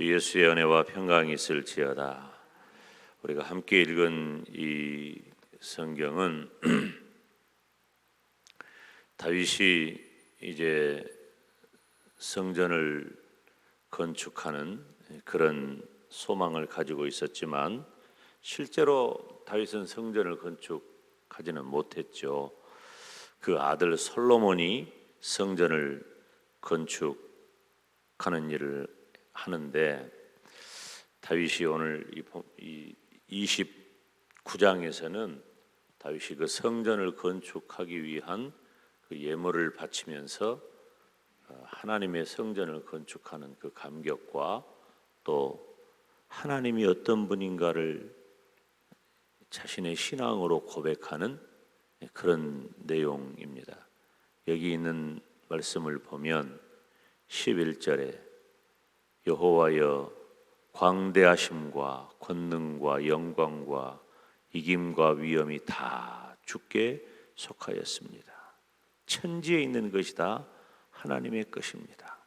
주 예수의 은혜와 평강이 있을지어다. 우리가 함께 읽은 이 성경은 다윗이 이제 성전을 건축하는 그런 소망을 가지고 있었지만 실제로 다윗은 성전을 건축하지는 못했죠. 그 아들 솔로몬이 성전을 건축하는 일을 하는데 다윗이 오늘 이 29장에서는 다윗이 그 성전을 건축하기 위한 그 예물을 바치면서 어, 하나님의 성전을 건축하는 그 감격과 또 하나님이 어떤 분인가를 자신의 신앙으로 고백하는 그런 내용입니다. 여기 있는 말씀을 보면 11절에 여호와여 광대하심과 권능과 영광과 이김과 위엄이 다 주께 속하였습니다. 천지에 있는 것이 다 하나님의 것입니다.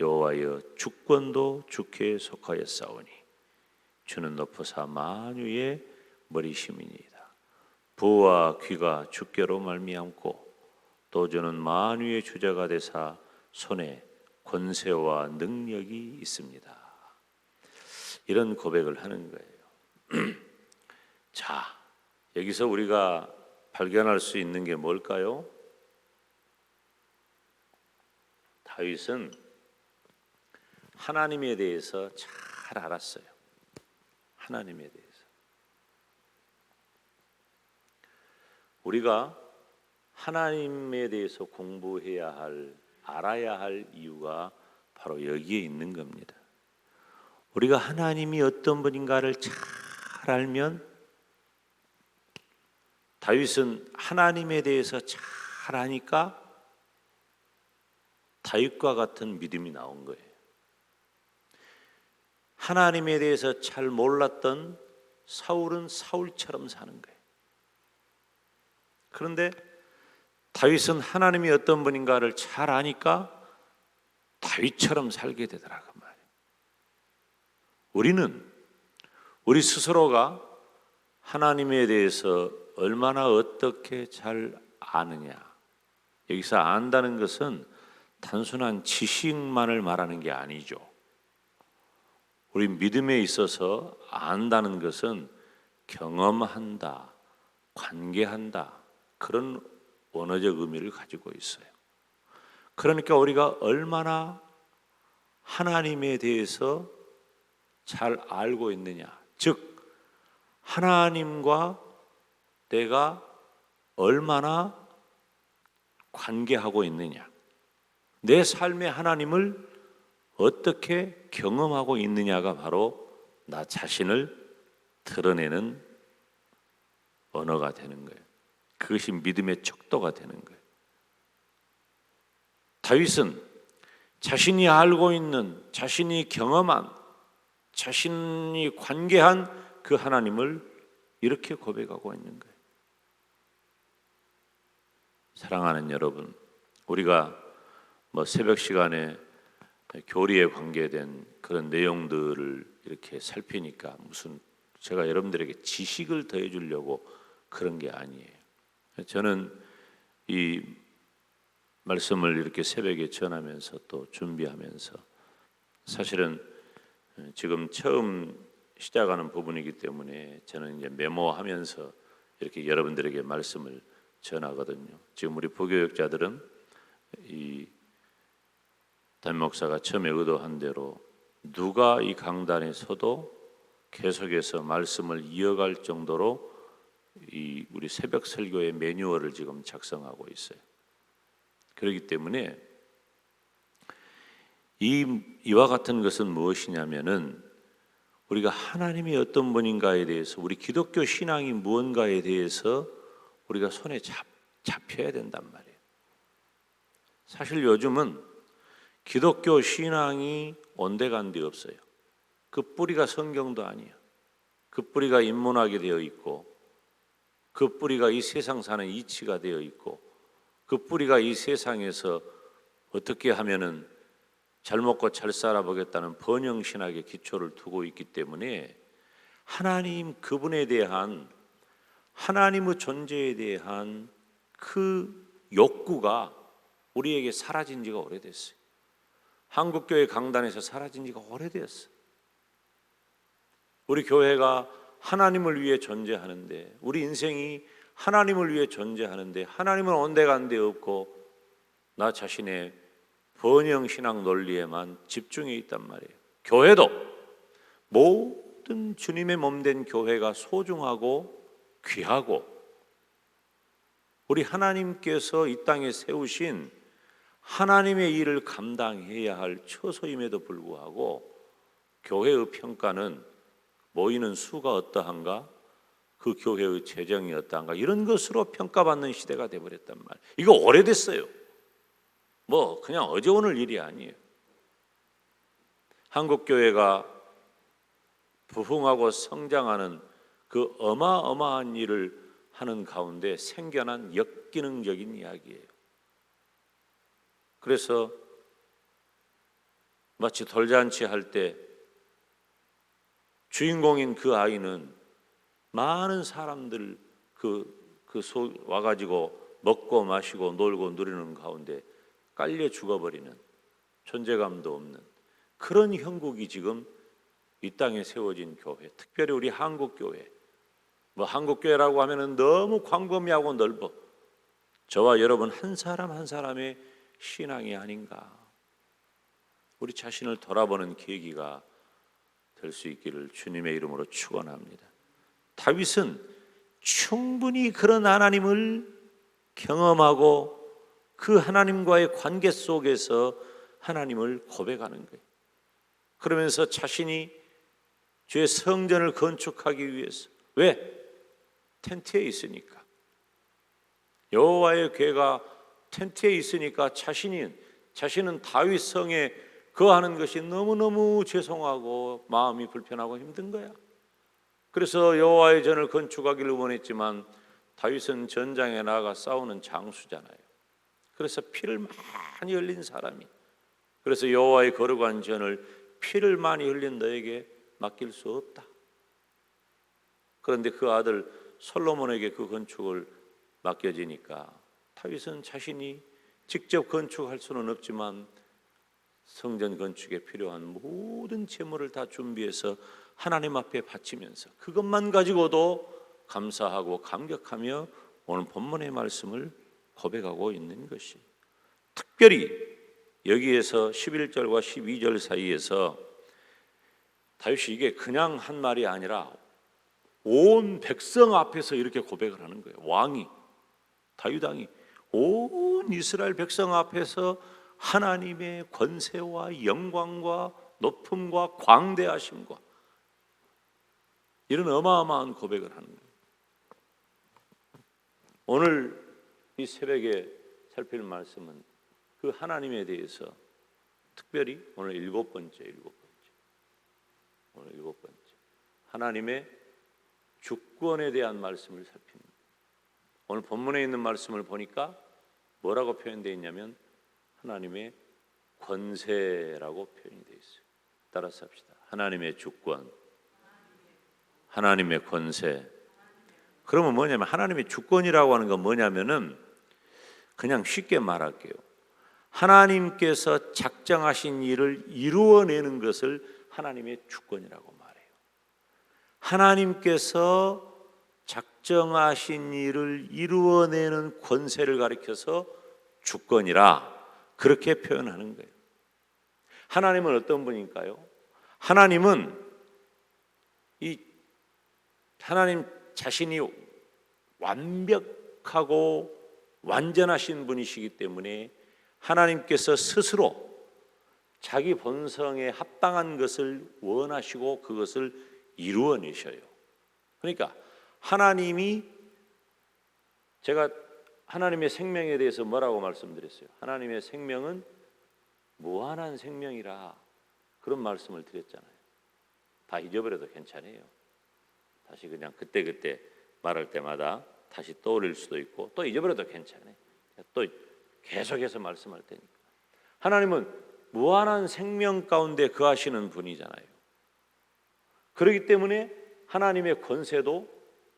여호와여 주권도 주께 속하였사오니 주는 높으사 만유의 머리심이니이다. 부와 귀가 주께로 말미암고 또 주는 만유의 주자가 되사 손에 권세와 능력이 있습니다. 이런 고백을 하는 거예요. 자, 여기서 우리가 발견할 수 있는 게 뭘까요? 다윗은 하나님에 대해서 잘 알았어요. 하나님에 대해서. 우리가 하나님에 대해서 공부해야 할 알아야 할 이유가 바로 여기에 있는 겁니다. 우리가 하나님이 어떤 분인가를 잘 알면 다윗은 하나님에 대해서 잘 아니까 다윗과 같은 믿음이 나온 거예요. 하나님에 대해서 잘 몰랐던 사울은 사울처럼 사는 거예요. 그런데 다윗은 하나님이 어떤 분인가를 잘 아니까 다윗처럼 살게 되더라고 말이에요. 우리는 우리 스스로가 하나님에 대해서 얼마나 어떻게 잘 아느냐. 여기서 안다는 것은 단순한 지식만을 말하는 게 아니죠. 우리 믿음에 있어서 안다는 것은 경험한다, 관계한다, 그런 원어적 의미를 가지고 있어요. 그러니까 우리가 얼마나 하나님에 대해서 잘 알고 있느냐. 즉, 하나님과 내가 얼마나 관계하고 있느냐. 내 삶의 하나님을 어떻게 경험하고 있느냐가 바로 나 자신을 드러내는 언어가 되는 거예요. 그것이 믿음의 척도가 되는 거예요. 다윗은 자신이 알고 있는, 자신이 경험한, 자신이 관계한 그 하나님을 이렇게 고백하고 있는 거예요. 사랑하는 여러분, 우리가 뭐 새벽 시간에 교리에 관계된 그런 내용들을 이렇게 살피니까 무슨 제가 여러분들에게 지식을 더해 주려고 그런 게 아니에요. 저는 이 말씀을 이렇게 새벽에 전하면서 또 준비하면서 사실은 지금 처음 시작하는 부분이기 때문에 저는 이제 메모하면서 이렇게 여러분들에게 말씀을 전하거든요. 지금 우리 부교육자들은 이 담목사가 처음에 의도한 대로 누가 이 강단에 서도 계속해서 말씀을 이어갈 정도로 이 우리 새벽 설교의 매뉴얼을 지금 작성하고 있어요. 그렇기 때문에 이 이와 같은 것은 무엇이냐면은 우리가 하나님이 어떤 분인가에 대해서 우리 기독교 신앙이 무언가에 대해서 우리가 손에 잡, 잡혀야 된단 말이에요. 사실 요즘은 기독교 신앙이 온데간데 없어요. 그 뿌리가 성경도 아니에요. 그 뿌리가 인문학이 되어 있고 그 뿌리가 이 세상 사는 이치가 되어 있고 그 뿌리가 이 세상에서 어떻게 하면은 잘 먹고 잘 살아보겠다는 번영 신학의 기초를 두고 있기 때문에 하나님 그분에 대한 하나님의 존재에 대한 그 욕구가 우리에게 사라진 지가 오래됐어요. 한국교회 강단에서 사라진 지가 오래되었어요. 우리 교회가 하나님을 위해 존재하는데 우리 인생이 하나님을 위해 존재하는데 하나님은 온데간데 없고 나 자신의 번영 신앙 논리에만 집중해 있단 말이에요. 교회도 모든 주님의 몸 된 교회가 소중하고 귀하고 우리 하나님께서 이 땅에 세우신 하나님의 일을 감당해야 할 처소임에도 불구하고 교회의 평가는 모이는 수가 어떠한가 그 교회의 재정이 어떠한가 이런 것으로 평가받는 시대가 돼버렸단 말. 이거 오래됐어요. 뭐 그냥 어제 오늘 일이 아니에요. 한국 교회가 부흥하고 성장하는 그 어마어마한 일을 하는 가운데 생겨난 역기능적인 이야기예요. 그래서 마치 돌잔치 할 때 주인공인 그 아이는 많은 사람들 그, 그 소, 와가지고 먹고 마시고 놀고 누리는 가운데 깔려 죽어버리는 존재감도 없는 그런 형국이 지금 이 땅에 세워진 교회, 특별히 우리 한국 교회. 뭐 한국 교회라고 하면은 너무 광범위하고 넓어. 저와 여러분 한 사람 한 사람의 신앙이 아닌가. 우리 자신을 돌아보는 계기가 될 수 있기를 주님의 이름으로 축원합니다. 다윗은 충분히 그런 하나님을 경험하고 그 하나님과의 관계 속에서 하나님을 고백하는 거예요. 그러면서 자신이 주의 성전을 건축하기 위해서 왜 텐트에 있으니까 여호와의 궤가 텐트에 있으니까 자신이 자신은 다윗 성에 거하는 것이 너무너무 죄송하고 마음이 불편하고 힘든 거야. 그래서 여호와의 전을 건축하기를 원했지만 다윗은 전장에 나가 싸우는 장수잖아요. 그래서 피를 많이 흘린 사람이 그래서 여호와의 거룩한 전을 피를 많이 흘린 너에게 맡길 수 없다. 그런데 그 아들 솔로몬에게 그 건축을 맡겨지니까 다윗은 자신이 직접 건축할 수는 없지만 성전 건축에 필요한 모든 재물을 다 준비해서 하나님 앞에 바치면서 그것만 가지고도 감사하고 감격하며 오늘 본문의 말씀을 고백하고 있는 것이 특별히 여기에서 11절과 12절 사이에서 다윗이 이게 그냥 한 말이 아니라 온 백성 앞에서 이렇게 고백을 하는 거예요. 왕이 다윗 왕이 온 이스라엘 백성 앞에서 하나님의 권세와 영광과 높음과 광대하심과 이런 어마어마한 고백을 하는 거예요. 오늘 이 새벽에 살필 말씀은 그 하나님에 대해서 특별히 오늘 일곱 번째, 일곱 번째, 오늘 일곱 번째 하나님의 주권에 대한 말씀을 살핍니다. 오늘 본문에 있는 말씀을 보니까 뭐라고 표현되어 있냐면 하나님의 권세라고 표현이 되어 있어요. 따라서 합시다. 하나님의 주권, 하나님의 권세. 그러면 뭐냐면 하나님의 주권이라고 하는 건 뭐냐면은 그냥 쉽게 말할게요. 하나님께서 작정하신 일을 이루어내는 것을 하나님의 주권이라고 말해요. 하나님께서 작정하신 일을 이루어내는 권세를 가리켜서 주권이라 그렇게 표현하는 거예요. 하나님은 어떤 분일까요? 하나님은 이 하나님 자신이 완벽하고 완전하신 분이시기 때문에 하나님께서 스스로 자기 본성에 합당한 것을 원하시고 그것을 이루어내셔요. 그러니까 하나님이 제가 하나님의 생명에 대해서 뭐라고 말씀드렸어요? 하나님의 생명은 무한한 생명이라 그런 말씀을 드렸잖아요. 다 잊어버려도 괜찮아요. 다시 그냥 그때 그때 말할 때마다 다시 떠올릴 수도 있고 또 잊어버려도 괜찮아요. 또 계속해서 말씀할 테니까. 하나님은 무한한 생명 가운데 거하시는 분이잖아요. 그렇기 때문에 하나님의 권세도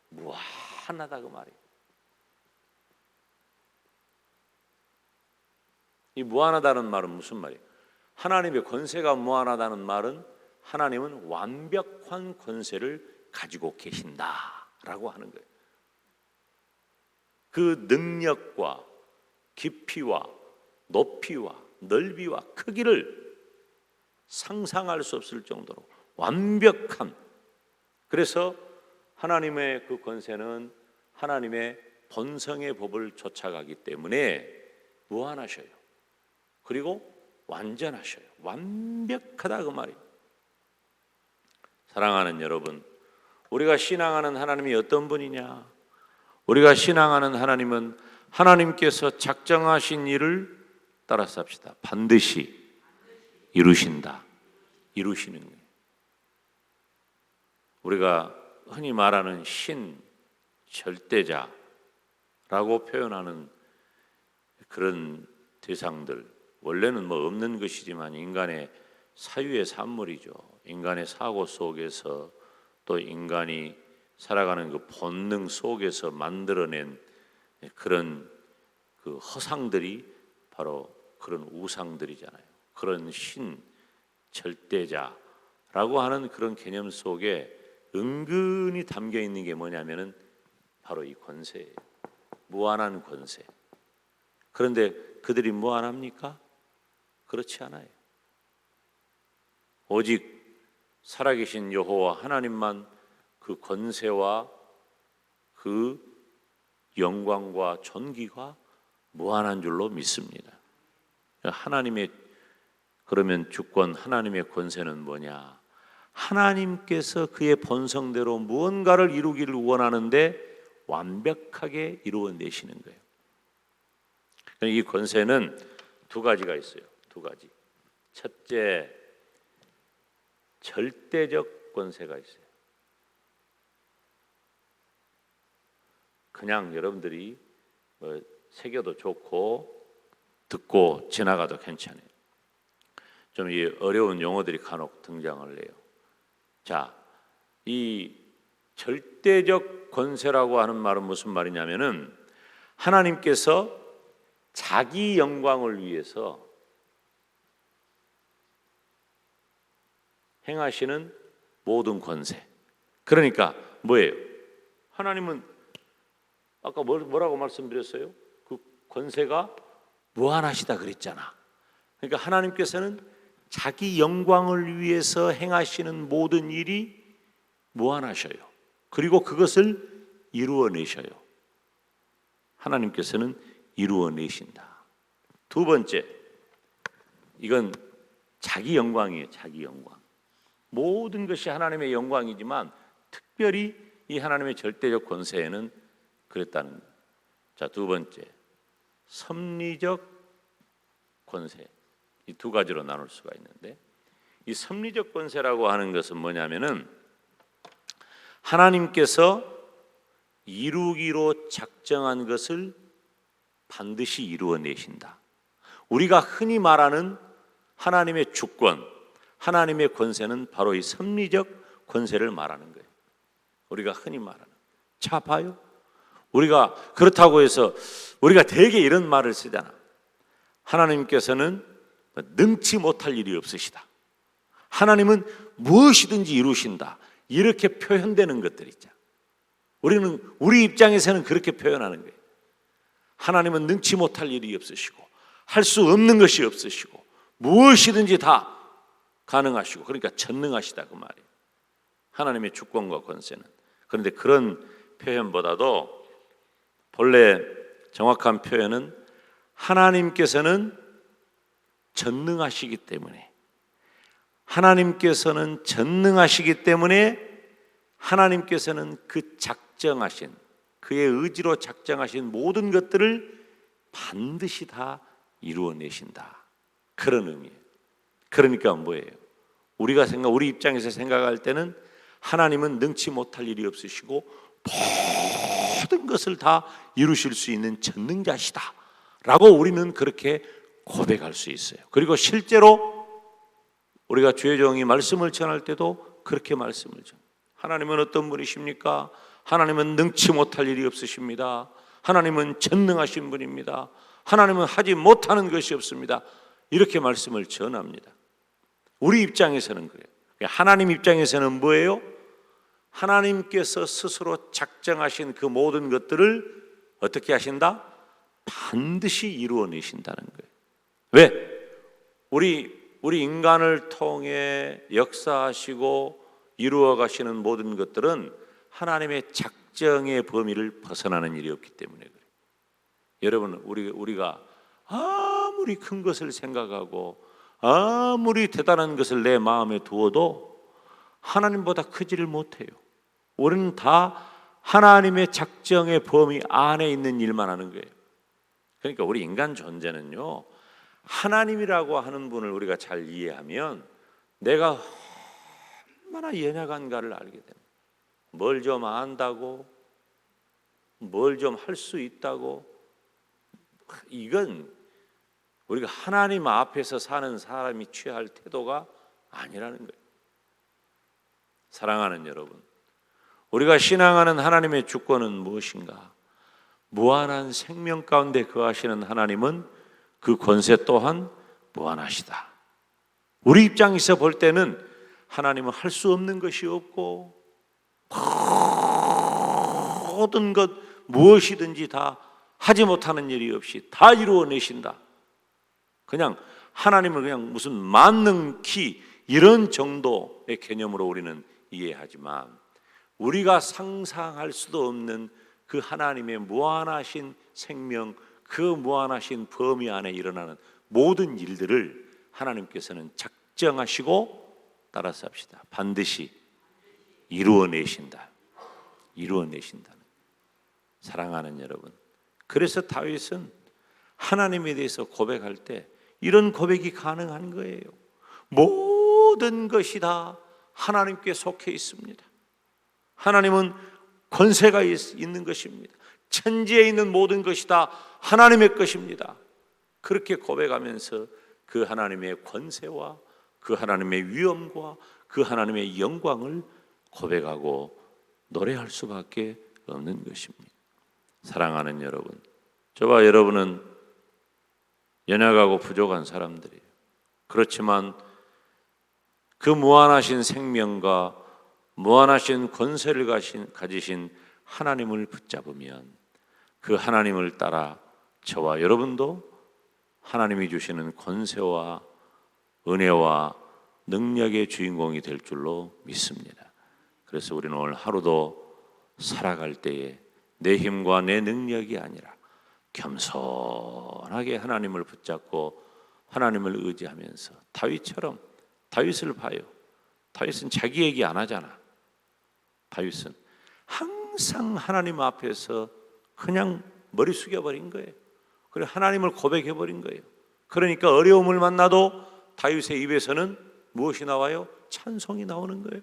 무한하다 그 말이에요. 이 무한하다는 말은 무슨 말이에요? 하나님의 권세가 무한하다는 말은 하나님은 완벽한 권세를 가지고 계신다라고 하는 거예요. 그 능력과 깊이와 높이와 넓이와 크기를 상상할 수 없을 정도로 완벽한 그래서 하나님의 그 권세는 하나님의 본성의 법을 쫓아가기 때문에 무한하셔요. 그리고 완전하셔요. 완벽하다 그 말이에요. 사랑하는 여러분, 우리가 신앙하는 하나님이 어떤 분이냐? 우리가 신앙하는 하나님은 하나님께서 작정하신 일을 따라 삽시다. 반드시 이루신다. 이루시는 거예요. 우리가 흔히 말하는 신, 절대자라고 표현하는 그런 대상들 원래는 뭐 없는 것이지만 인간의 사유의 산물이죠. 인간의 사고 속에서 또 인간이 살아가는 그 본능 속에서 만들어낸 그런 그 허상들이 바로 그런 우상들이잖아요. 그런 신 절대자라고 하는 그런 개념 속에 은근히 담겨 있는 게 뭐냐면은 바로 이 권세예요. 무한한 권세. 그런데 그들이 무한합니까? 그렇지 않아요. 오직 살아계신 여호와 하나님만 그 권세와 그 영광과 존귀가 무한한 줄로 믿습니다. 하나님의 그러면 주권 하나님의 권세는 뭐냐? 하나님께서 그의 본성대로 무언가를 이루기를 원하는데 완벽하게 이루어내시는 거예요. 이 권세는 두 가지가 있어요. 두 가지. 첫째, 절대적 권세가 있어요. 그냥 여러분들이 뭐 새겨도 좋고 듣고 지나가도 괜찮아요. 좀 이 어려운 용어들이 간혹 등장을 해요. 자, 이 절대적 권세라고 하는 말은 무슨 말이냐면은 하나님께서 자기 영광을 위해서 행하시는 모든 권세. 그러니까 뭐예요? 하나님은 아까 뭐- 뭐라고 말씀드렸어요? 그 권세가 무한하시다 그랬잖아. 그러니까 하나님께서는 자기 영광을 위해서 행하시는 모든 일이 무한하셔요. 그리고 그것을 이루어내셔요. 하나님께서는 이루어내신다. 두 번째, 이건 자기 영광이에요. 자기 영광. 모든 것이 하나님의 영광이지만 특별히 이 하나님의 절대적 권세에는 그랬다는. 자, 두 번째. 섭리적 권세. 이 두 가지로 나눌 수가 있는데 이 섭리적 권세라고 하는 것은 뭐냐면은 하나님께서 이루기로 작정한 것을 반드시 이루어 내신다. 우리가 흔히 말하는 하나님의 주권, 하나님의 권세는 바로 이 섭리적 권세를 말하는 거예요. 우리가 흔히 말하는. 자 봐요. 우리가 그렇다고 해서 우리가 대개 이런 말을 쓰잖아. 하나님께서는 능치 못할 일이 없으시다. 하나님은 무엇이든지 이루신다. 이렇게 표현되는 것들 있죠. 우리는 우리 입장에서는 그렇게 표현하는 거예요. 하나님은 능치 못할 일이 없으시고 할 수 없는 것이 없으시고 무엇이든지 다 가능하시고 그러니까 전능하시다 그 말이에요. 하나님의 주권과 권세는 그런데 그런 표현보다도 본래 정확한 표현은 하나님께서는 전능하시기 때문에 하나님께서는 전능하시기 때문에 하나님께서는 그 작정하신 그의 의지로 작정하신 모든 것들을 반드시 다 이루어내신다. 그런 의미예요. 그러니까 뭐예요? 우리가 생각, 우리 입장에서 생각할 때는 하나님은 능치 못할 일이 없으시고 모든 것을 다 이루실 수 있는 전능자시다. 라고 우리는 그렇게 고백할 수 있어요. 그리고 실제로 우리가 주의 종이 말씀을 전할 때도 그렇게 말씀을 전. 하나님은 어떤 분이십니까? 하나님은 능치 못할 일이 없으십니다. 하나님은 전능하신 분입니다. 하나님은 하지 못하는 것이 없습니다. 이렇게 말씀을 전합니다. 우리 입장에서는 그래요. 하나님 입장에서는 뭐예요? 하나님께서 스스로 작정하신 그 모든 것들을 어떻게 하신다? 반드시 이루어내신다는 거예요. 왜? 우리 우리 인간을 통해 역사하시고 이루어 가시는 모든 것들은 하나님의 작정의 범위를 벗어나는 일이 없기 때문에 그래요. 여러분, 우리 우리가 아무리 큰 것을 생각하고 아무리 대단한 것을 내 마음에 두어도 하나님보다 크지를 못해요. 우리는 다 하나님의 작정의 범위 안에 있는 일만 하는 거예요. 그러니까 우리 인간 존재는요. 하나님이라고 하는 분을 우리가 잘 이해하면 내가 얼마나 연약한가를 알게 됩니다. 뭘 좀 안다고, 뭘 좀 할 수 있다고, 이건 우리가 하나님 앞에서 사는 사람이 취할 태도가 아니라는 거예요. 사랑하는 여러분, 우리가 신앙하는 하나님의 주권은 무엇인가? 무한한 생명 가운데 거하시는 하나님은 그 권세 또한 무한하시다. 우리 입장에서 볼 때는 하나님은 할 수 없는 것이 없고 모든 것 무엇이든지 다 하지 못하는 일이 없이 다 이루어내신다. 그냥 하나님을 그냥 무슨 만능키 이런 정도의 개념으로 우리는 이해하지만 우리가 상상할 수도 없는 그 하나님의 무한하신 생명, 그 무한하신 범위 안에 일어나는 모든 일들을 하나님께서는 작정하시고 따라서 합시다. 반드시 이루어내신다. 이루어내신다. 사랑하는 여러분. 그래서 다윗은 하나님에 대해서 고백할 때 이런 고백이 가능한 거예요. 모든 것이 다 하나님께 속해 있습니다. 하나님은 권세가 있는 것입니다. 천지에 있는 모든 것이 다 하나님의 것입니다. 그렇게 고백하면서 그 하나님의 권세와 그 하나님의 위엄과 그 하나님의 영광을 고백하고 노래할 수밖에 없는 것입니다. 사랑하는 여러분, 저와 여러분은 연약하고 부족한 사람들이에요. 그렇지만 그 무한하신 생명과 무한하신 권세를 가지신 하나님을 붙잡으면 그 하나님을 따라 저와 여러분도 하나님이 주시는 권세와 은혜와 능력의 주인공이 될 줄로 믿습니다. 그래서 우리는 오늘 하루도 살아갈 때에 내 힘과 내 능력이 아니라 겸손하게 하나님을 붙잡고 하나님을 의지하면서 다윗처럼 다윗을 봐요. 다윗은 자기 얘기 안 하잖아. 다윗은 항상 하나님 앞에서 그냥 머리 숙여버린 거예요. 그리고 하나님을 고백해버린 거예요. 그러니까 어려움을 만나도 다윗의 입에서는 무엇이 나와요? 찬송이 나오는 거예요.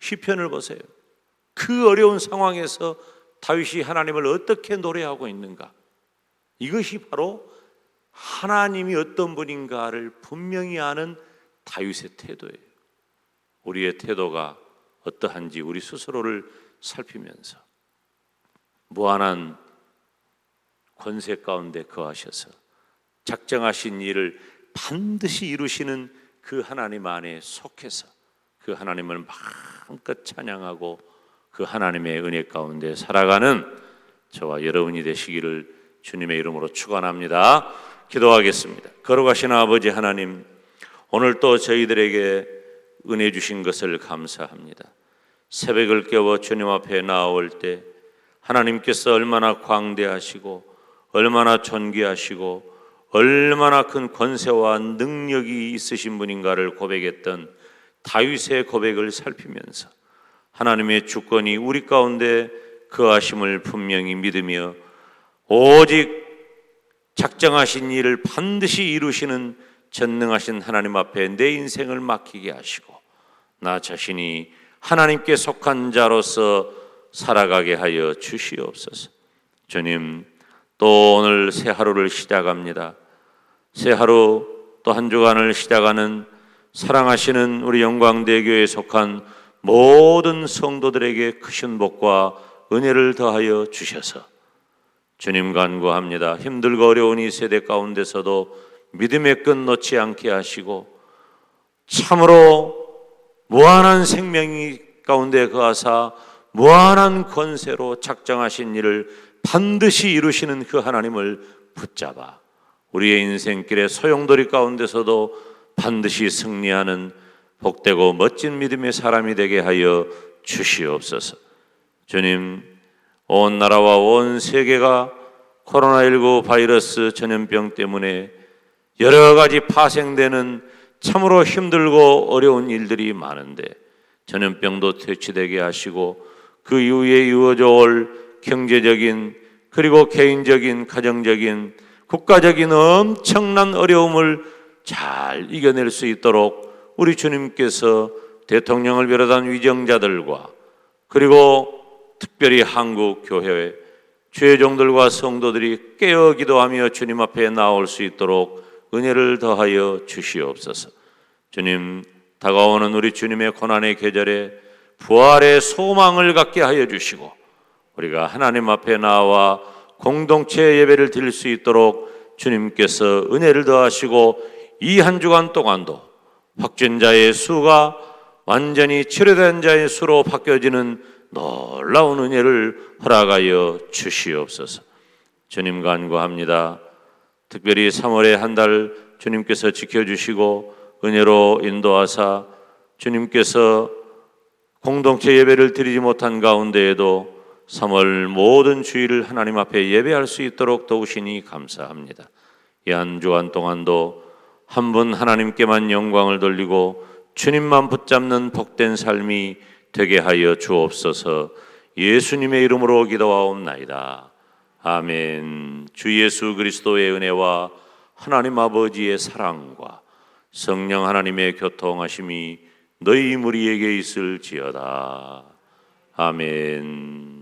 시편을 보세요. 그 어려운 상황에서 다윗이 하나님을 어떻게 노래하고 있는가? 이것이 바로 하나님이 어떤 분인가를 분명히 아는 다윗의 태도예요. 우리의 태도가 어떠한지 우리 스스로를 살피면서 무한한 권세 가운데 거하셔서 작정하신 일을 반드시 이루시는 그 하나님 안에 속해서 그 하나님을 마음껏 찬양하고 그 하나님의 은혜 가운데 살아가는 저와 여러분이 되시기를 주님의 이름으로 축원합니다. 기도하겠습니다. 걸어가신 아버지 하나님, 오늘 또 저희들에게 은혜 주신 것을 감사합니다. 새벽을 깨워 주님 앞에 나올 때 하나님께서 얼마나 광대하시고 얼마나 존귀하시고 얼마나 큰 권세와 능력이 있으신 분인가를 고백했던 다윗의 고백을 살피면서 하나님의 주권이 우리 가운데 거하심을 분명히 믿으며 오직 작정하신 일을 반드시 이루시는 전능하신 하나님 앞에 내 인생을 맡기게 하시고 나 자신이 하나님께 속한 자로서 살아가게 하여 주시옵소서. 주님, 또 오늘 새 하루를 시작합니다. 새 하루 또 한 주간을 시작하는 사랑하시는 우리 영광대교에 속한 모든 성도들에게 크신 복과 은혜를 더하여 주셔서 주님 간구합니다. 힘들고 어려운 이 세대 가운데서도 믿음의 끈 놓지 않게 하시고 참으로 무한한 생명이 가운데 거하사 무한한 권세로 작정하신 일을 반드시 이루시는 그 하나님을 붙잡아 우리의 인생길의 소용돌이 가운데서도 반드시 승리하는 복되고 멋진 믿음의 사람이 되게 하여 주시옵소서. 주님, 온 나라와 온 세계가 코로나19 바이러스 전염병 때문에 여러 가지 파생되는 참으로 힘들고 어려운 일들이 많은데 전염병도 퇴치되게 하시고 그 이후에 이어져 올 경제적인 그리고 개인적인 가정적인 국가적인 엄청난 어려움을 잘 이겨낼 수 있도록 우리 주님께서 대통령을 비롯한 위정자들과 그리고 특별히 한국 교회 죄종들과 성도들이 깨어 기도하며 주님 앞에 나올 수 있도록 은혜를 더하여 주시옵소서. 주님 다가오는 우리 주님의 고난의 계절에 부활의 소망을 갖게 하여 주시고 우리가 하나님 앞에 나와 공동체 예배를 드릴 수 있도록 주님께서 은혜를 더하시고 이 한 주간 동안도 확진자의 수가 완전히 치료된 자의 수로 바뀌어지는 놀라운 은혜를 허락하여 주시옵소서. 주님 간구합니다. 특별히 3월에 한 달 주님께서 지켜주시고 은혜로 인도하사 주님께서 공동체 예배를 드리지 못한 가운데에도 3월 모든 주일을 하나님 앞에 예배할 수 있도록 도우시니 감사합니다. 이한 주간 동안도 한 분 하나님께만 영광을 돌리고 주님만 붙잡는 복된 삶이 되게 하여 주옵소서 예수님의 이름으로 기도하옵나이다. 아멘. 주 예수 그리스도의 은혜와 하나님 아버지의 사랑과 성령 하나님의 교통하심이 너희 무리에게 있을지어다. 아멘.